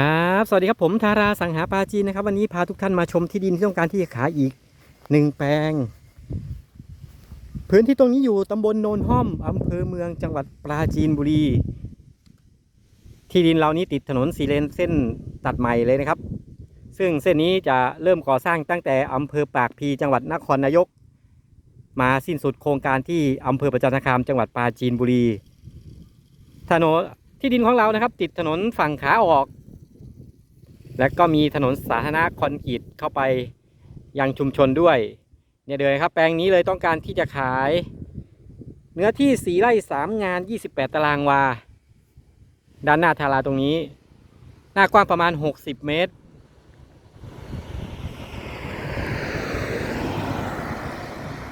ครับ สวัสดีครับผมทาราสังหาปาจีนนะครับ วันนี้พาทุกท่านมาชมที่ดินที่ต้องการที่จะขายอีกหนึ่งแปลง พื้นที่ตรงนี้อยู่ตำบลโนนห้อมอำเภอเมืองจังหวัดปราจีนบุรี ที่ดินเรานี้ติดถนนสีเลนเส้นตัดใหม่เลยนะครับ ซึ่งเส้นนี้จะเริ่มก่อสร้างตั้งแต่อำเภอปากพีจังหวัดนครนายก มาสิ้นสุดโครงการที่อำเภอประจันตคามจังหวัดปราจีนบุรีถนนที่ดินของเรานะครับ ติดถนนฝั่งขาออก และก็มีถนนสาธารณะคอนกรีตเข้าไปยังชุมชนด้วยเนี่ยเลยครับแปลงนี้เลยต้องการที่จะขาย เนื้อที่สีไร่สามงาน 28 ตารางวา ด้านหน้าทาราตรงนี้ หน้ากว้างประมาณ 60 เมตร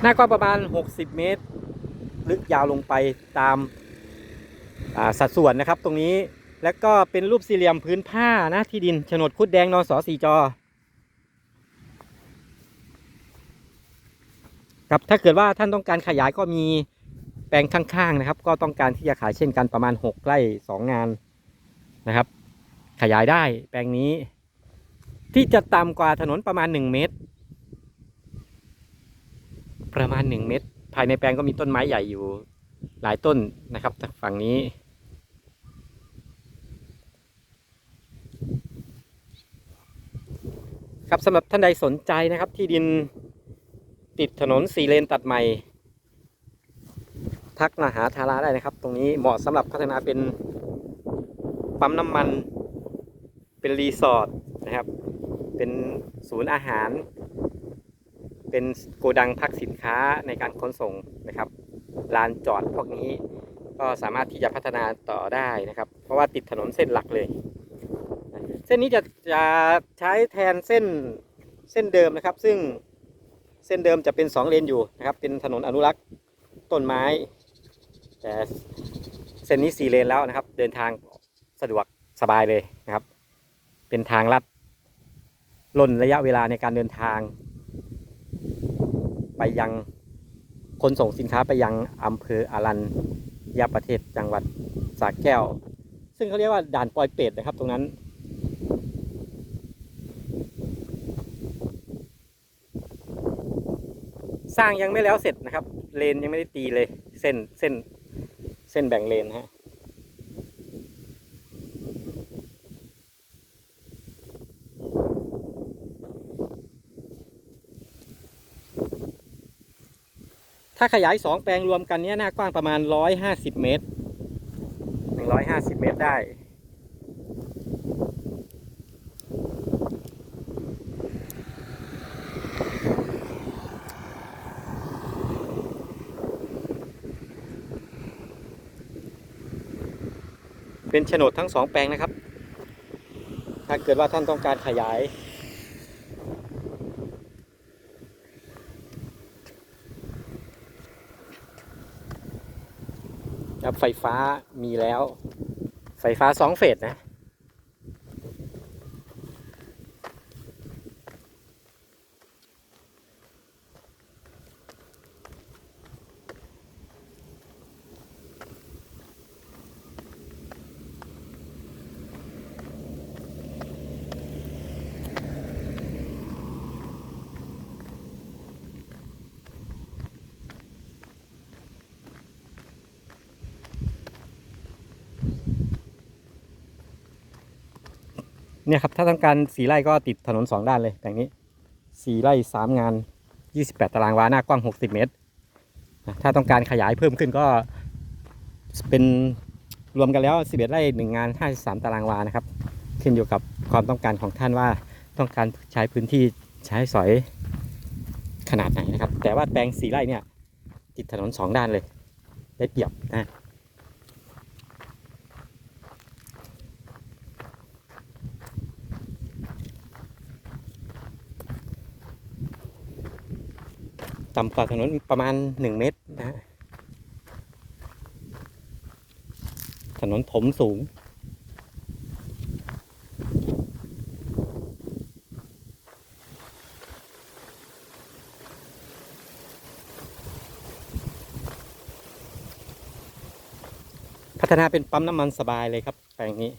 หน้ากว้างประมาณ 60 เมตร ลึกยาวลงไปตามาสัดส่วนนะครับตรงนี้ แล้วก็เป็นรูปสี่เหลี่ยมพื้นผ้านะที่ดินโฉนดคุดแดงนอสอสี่จอ ครับถ้าเกิดว่าท่านต้องการขยายก็มีแปลงข้างๆนะครับ ก็ต้องการที่จะขายเช่นกันประมาณ 6ไร่2 งานนะครับ ขยายได้แปลงนี้ ที่จะต่ำกว่าถนนประมาณ 1 เมตร ประมาณ 1 เมตร ภายในแปลงก็มีต้นไม้ใหญ่อยู่หลายต้นนะครับฝั่งนี้ ครับสำหรับท่านใดสนใจนะครับ ที่ดินติดถนนสี่เลนตัดใหม่ ทักมาหาทาราได้นะครับ ตรงนี้เหมาะสำหรับพัฒนาเป็นปั๊มน้ำมัน เป็นรีสอร์ทนะครับ เป็นศูนย์อาหาร เป็นโกดังพักสินค้าในการขนส่งนะครับลานจอดพวกนี้ก็สามารถที่จะพัฒนาต่อได้นะครับ เพราะว่าติดถนนเส้นหลักเลย เส้นนี้จะจะใช้แทนเส้นเส้นเดิมนะครับ ซึ่งเส้นเดิมจะเป็น 2 เลนอยู่นะครับ เป็นถนนอนุรักษ์ต้นไม้ แต่เส้นนี้ 4 เลนแล้วนะครับ เดินทางสะดวกสบายเลยนะครับ เป็นทางลัดล่นระยะเวลาในการเดินทาง ไปยังขนส่งสินค้าไปยังอำเภออารันยาประเทศจังหวัดสระแก้ว ซึ่งเขาเรียกว่าด่านปอยเป็ดนะครับ ตรงนั้น สร้างยังไม่แล้วเสร็จนะครับ เลนยังไม่ได้ตีเลย เส้นเส้นเส้นแบ่งเลนฮะถ้าขยายสองแปลงรวมกันเนี้ยหน้ากว้างประมาณร้อยห้าสิบเมตรหนึ่งร้อยห้าสิบเมตรได้ เป็นโฉนดทั้งสองแปลงนะครับ ถ้าเกิดว่าท่านต้องการขยายรับไฟฟ้ามีแล้ว ไฟฟ้าสองเฟสนะ เนี่ยครับถ้าต้องการสี่ไร่ก็ติดถนนสองด้านเลยแบบนี้สี่ไร่สามงานยี่สิบแปดตารางวาหน้ากว้างหกสิบเมตรนะถ้าต้องการขยายเพิ่มขึ้นก็เป็นรวมกันแล้วสิบเอ็ดไร่หนึ่งงานห้าสามตารางวานะครับ ขึ้นอยู่กับความต้องการของท่านว่าต้องการใช้พื้นที่ใช้สอยขนาดไหนนะครับ แต่ว่าแปลงสี่ไร่เนี่ยติดถนนสองด้านเลย ได้เปรียบนะ ต่ำกว่าถนนประมาณหนึ่งเมตรนะฮะถนนถมสูง พัฒนาเป็นปั๊มน้ำมันสบายเลยครับแปลงนี้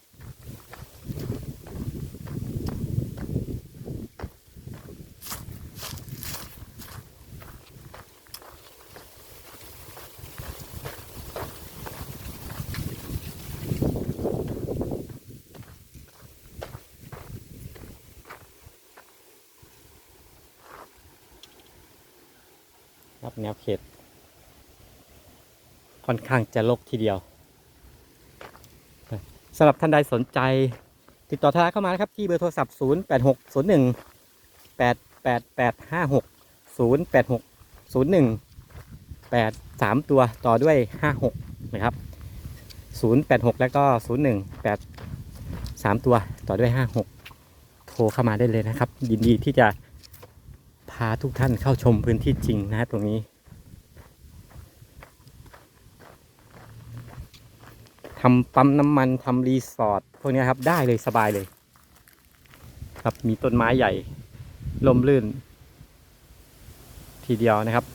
แนวเขต ค่อนข้างจะลกทีเดียวสำหรับท่านใดสนใจ ติดต่อทางเข้ามานะครับ ที่เบอร์โทรศัพท์ 0 8 6 0 1 8 8 8 5 6 0 8 6 0 1 8 3 ตัวต่อด้วย 56 นะครับ 086 แล้วก็ 01 8 3 ตัวต่อด้วย 56 โทรเข้ามาได้เลยนะครับ ยินดีที่จะ พาทุกท่านเข้าชมพื้นที่จริงนะตรงนี้ ทำปั๊มน้ำมันทำรีสอร์ทพวกนี้ครับได้เลยสบายเลย ครับมีต้นไม้ใหญ่ลมลื่น ทีเดียวนะครับ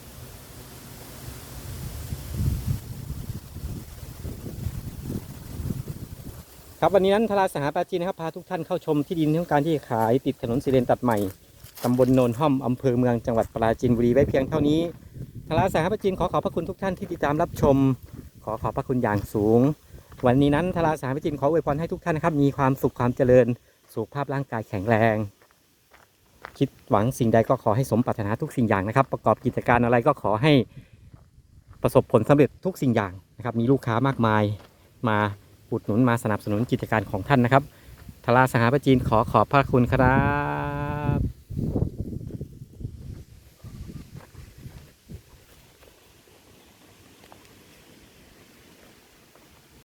ครับวันนี้นั้นทราสหปาจีนะครับ พาทุกท่านเข้าชมที่ดินที่ต้องการที่ขายติดถนนสีเลนตัดใหม่ ตำบลโนนห้อมอำเภอเมืองจังหวัดปราจีนบุรีไว้เพียงเท่านี้ทราสหปราจีนขอขอบพระคุณทุกท่านที่ติดตามรับชม ขอขอบพระคุณอย่างสูง วันนี้นั้นทราสหปราจีนขออวยพรให้ทุกท่านนะครับมีความสุขความเจริญ สุขภาพร่างกายแข็งแรง คิดหวังสิ่งใดก็ขอให้สมปรารถนาทุกสิ่งอย่างนะครับ ประกอบกิจการอะไรก็ขอให้ประสบผลสำเร็จทุกสิ่งอย่างนะครับ มีลูกค้ามากมายมาอุดหนุนมาสนับสนุนกิจการของท่านนะครับทาราสหประจีนขอขอบพระคุณครับ